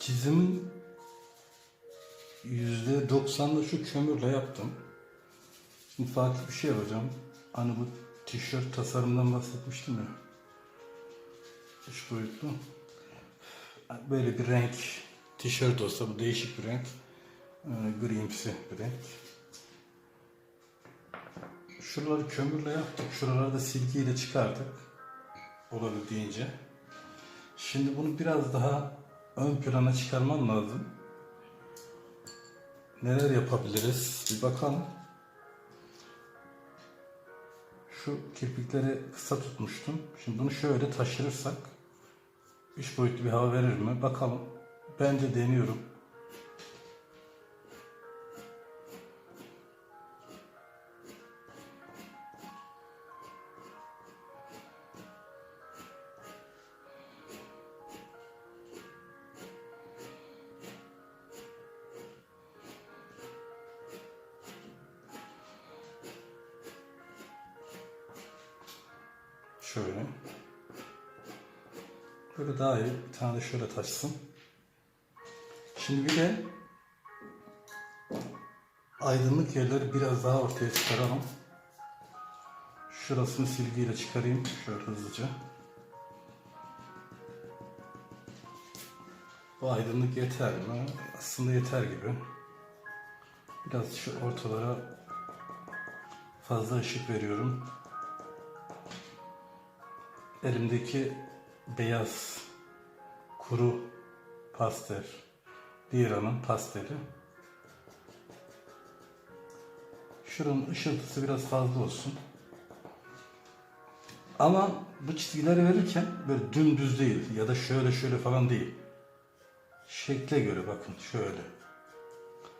Çizimin yüzde doksanını şu kömürle yaptım. Şimdi farklı bir şey yapacağım. Hani bu tişört tasarımından bahsetmiştim ya. Üç boyutlu. Böyle bir renk tişört olsa bu değişik bir renk. Ee, grimsi bir renk. Şuraları kömürle yaptık. Şuraları da silgiyle çıkardık. Olabildiğince. Şimdi bunu biraz daha ön plana çıkarmam lazım. Neler yapabiliriz? Bir bakalım. Şu kirpikleri kısa tutmuştum. Şimdi bunu şöyle taşırırsak üç boyutlu bir hava verir mi? Bakalım. Ben de deniyorum. Şöyle. Böyle daha iyi. Bir tane de şöyle taşsın. Şimdi bir de aydınlık yerleri biraz daha ortaya çıkaralım. Şurasını silgiyle çıkarayım. Şöyle hızlıca. Bu aydınlık yeter mi? Aslında yeter gibi. Biraz şu ortalara fazla ışık veriyorum. Elimdeki beyaz kuru pastel. Lira'nın pasteli. Şuranın ışıltısı biraz fazla olsun. Ama bu çizgileri verirken böyle dümdüz değil ya da şöyle şöyle falan değil. Şekle göre bakın şöyle.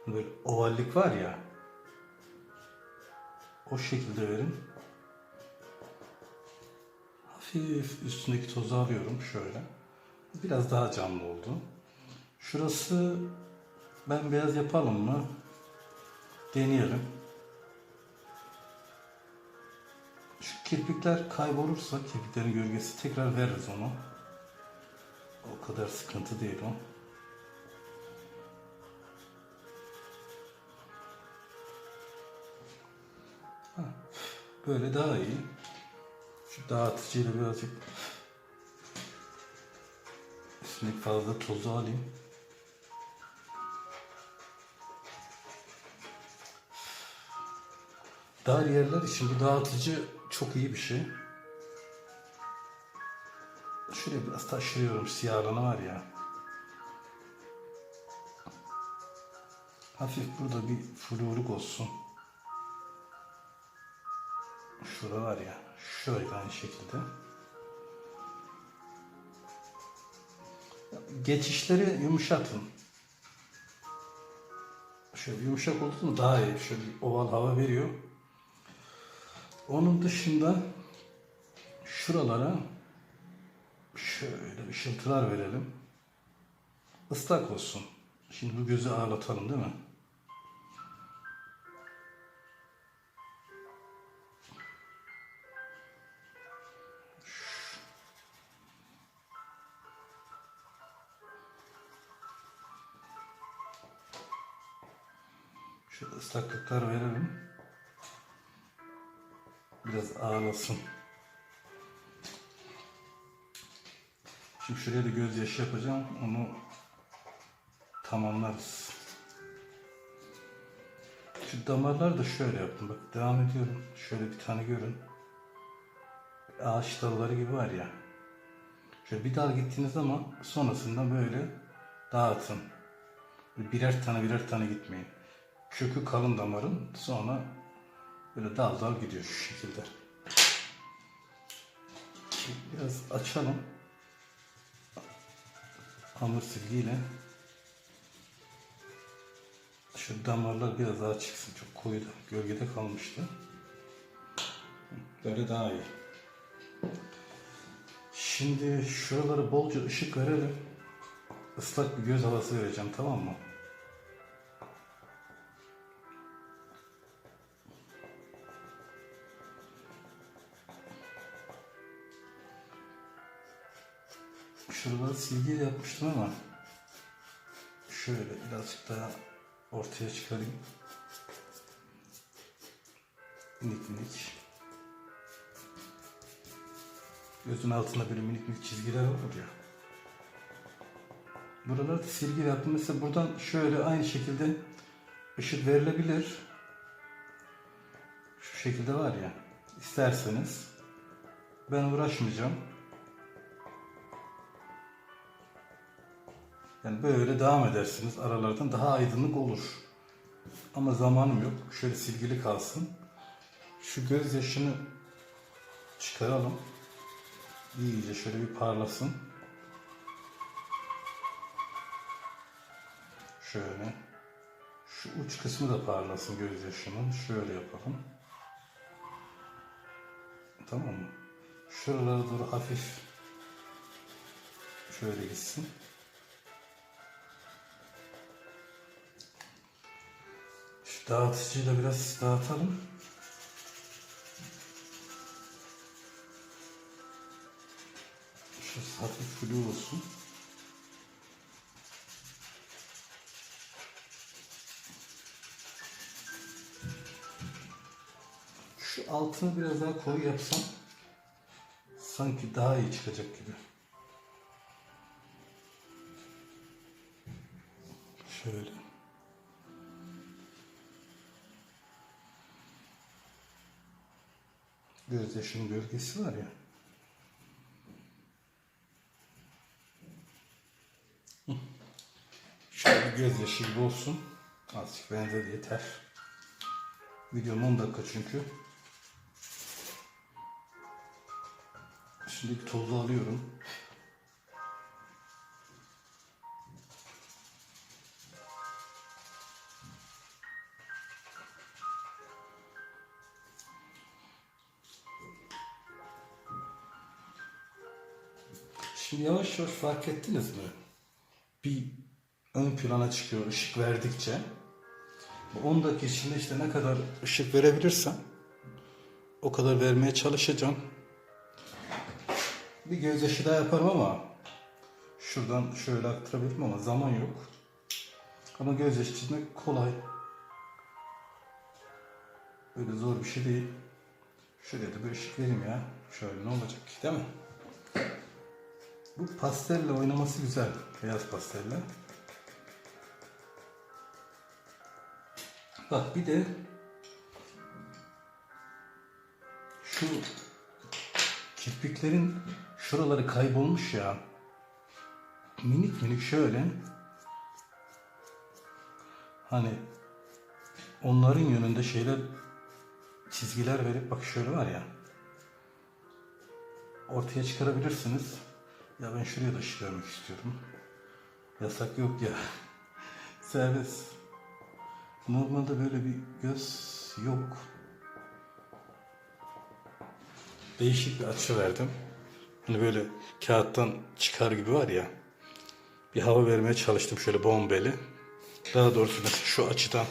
Böyle ovallik var ya. O şekilde verin. Üstündeki tozu alıyorum şöyle. Biraz daha canlı oldu. Şurası ben beyaz yapalım mı? Deneyelim. Şu kirpikler kaybolursa kirpiklerin gölgesi tekrar veririz onu. O kadar sıkıntı değil o. Böyle daha iyi. Şu dağıtıcıyla birazcık üstündeki fazla tozu alayım. Dar yerler için bu dağıtıcı çok iyi bir şey. Şuraya biraz taşırıyorum siyahlana var ya. Hafif burada bir floruk olsun. Şurada var ya. Şöyle aynı şekilde. Geçişleri yumuşatın. Şöyle yumuşak oldu daha iyi. Şöyle oval hava veriyor. Onun dışında şuralara şöyle ışıltılar verelim. Islak olsun. Şimdi bu gözü ağlatalım değil mi? Şöyle ıslaklıklar verelim. Biraz ağlasın. Şimdi şuraya da gözyaşı yapacağım. Onu tamamlarız. Şu damarları da şöyle yaptım. Bak devam ediyorum. Şöyle bir tane görün. Ağaç dalları gibi var ya. Şöyle bir dal gittiğiniz zaman sonrasında böyle dağıtın. Birer tane birer tane gitmeyin. Kökü kalın damarın sonra böyle dal dal gidiyor şu şekilde. Biraz açalım. Hamur silgiyle. Şu damarlar biraz daha çıksın. Çok koyu da gölgede kalmıştı. Böyle daha iyi. Şimdi şuralara bolca ışık verelim. Islak bir göz havası vereceğim tamam mı? Şuraları silgiyle yapmıştım ama şöyle birazcık daha ortaya çıkarayım. Minik minik. Gözün altında böyle minik minik çizgiler olur ya. Buralarda silgi yaptım. Mesela buradan şöyle aynı şekilde ışık verilebilir. Şu şekilde var ya. İsterseniz. Ben uğraşmayacağım. Yani böyle devam edersiniz. Aralardan daha aydınlık olur. Ama zamanım yok. Şöyle silgili kalsın. Şu gözyaşını çıkaralım. İyice şöyle bir parlasın. Şöyle. Şu uç kısmı da parlasın gözyaşının. Şöyle yapalım. Tamam mı? Şuralara doğru hafif şöyle gitsin. Dağıtıcıyla biraz dağıtalım. Şu hafif flu olsun. Şu altını biraz daha koyu yapsam sanki daha iyi çıkacak gibi. Şöyle. Gözyaşının gölgesi var ya. Şöyle bir gözyaşı gibi olsun. Azıcık benzer yeter. Videom 10 dakika çünkü. Şimdi tozu alıyorum. Şimdi yavaş yavaş fark ettiniz mi? Bir ön plana çıkıyor ışık verdikçe. Bu 10 dakika içinde işte ne kadar ışık verebilirsem o kadar vermeye çalışacağım. Bir gözyaşı daha yaparım ama şuradan şöyle aktarabilirim ama zaman yok. Ama gözyaşı çizmek kolay. Böyle zor bir şey değil. Şuraya da bir ışık vereyim ya. Şöyle ne olacak değil mi? Bu pastelle oynaması güzel. Beyaz pastelle. Bak bir de şu kirpiklerin şuraları kaybolmuş ya. Minik minik şöyle hani onların yönünde şeyler çizgiler verip bak şöyle var ya ortaya çıkarabilirsiniz. Ya ben şuraya da ışık vermek istiyorum. Yasak yok ya. Serbest. Normalde böyle bir göz yok. Değişik bir açı verdim. Hani böyle kağıttan çıkar gibi var ya. Bir hava vermeye çalıştım şöyle bombeli. Daha doğrusu mesela şu açıdan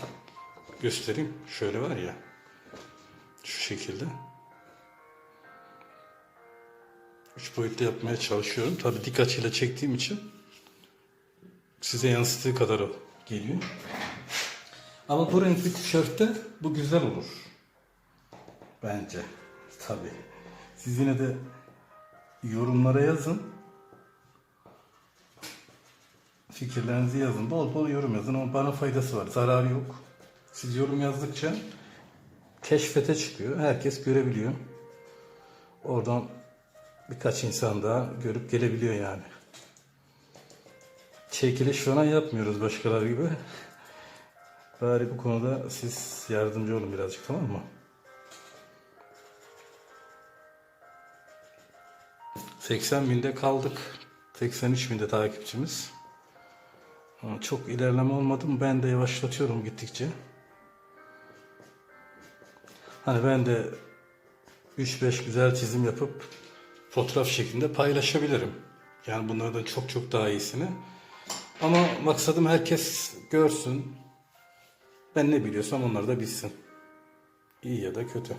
göstereyim. Şöyle var ya. Şu şekilde. Üç boyutlu yapmaya çalışıyorum. Tabii dik açıyla çektiğim için size yansıttığı kadar geliyor. Ama bu renk bir tişörtte bu güzel olur. Bence. Tabii. Siz yine de yorumlara yazın. Fikirlerinizi yazın. Bol bol yorum yazın ama bana faydası var. Zararı yok. Siz yorum yazdıkça keşfete çıkıyor. Herkes görebiliyor. Oradan birkaç insan daha görüp gelebiliyor yani. Çekiliş falan yapmıyoruz başkaları gibi. Bari bu konuda siz yardımcı olun birazcık tamam mı? ...80 binde kaldık. 83 binde takipçimiz. Çok ilerleme olmadı mı ben de yavaşlatıyorum gittikçe. Hani ben de 3-5 güzel çizim yapıp fotoğraf şeklinde paylaşabilirim. Yani bunlardan çok çok daha iyisini. Ama maksadım herkes görsün. Ben ne biliyorsam onlar da bilsin. İyi ya da kötü.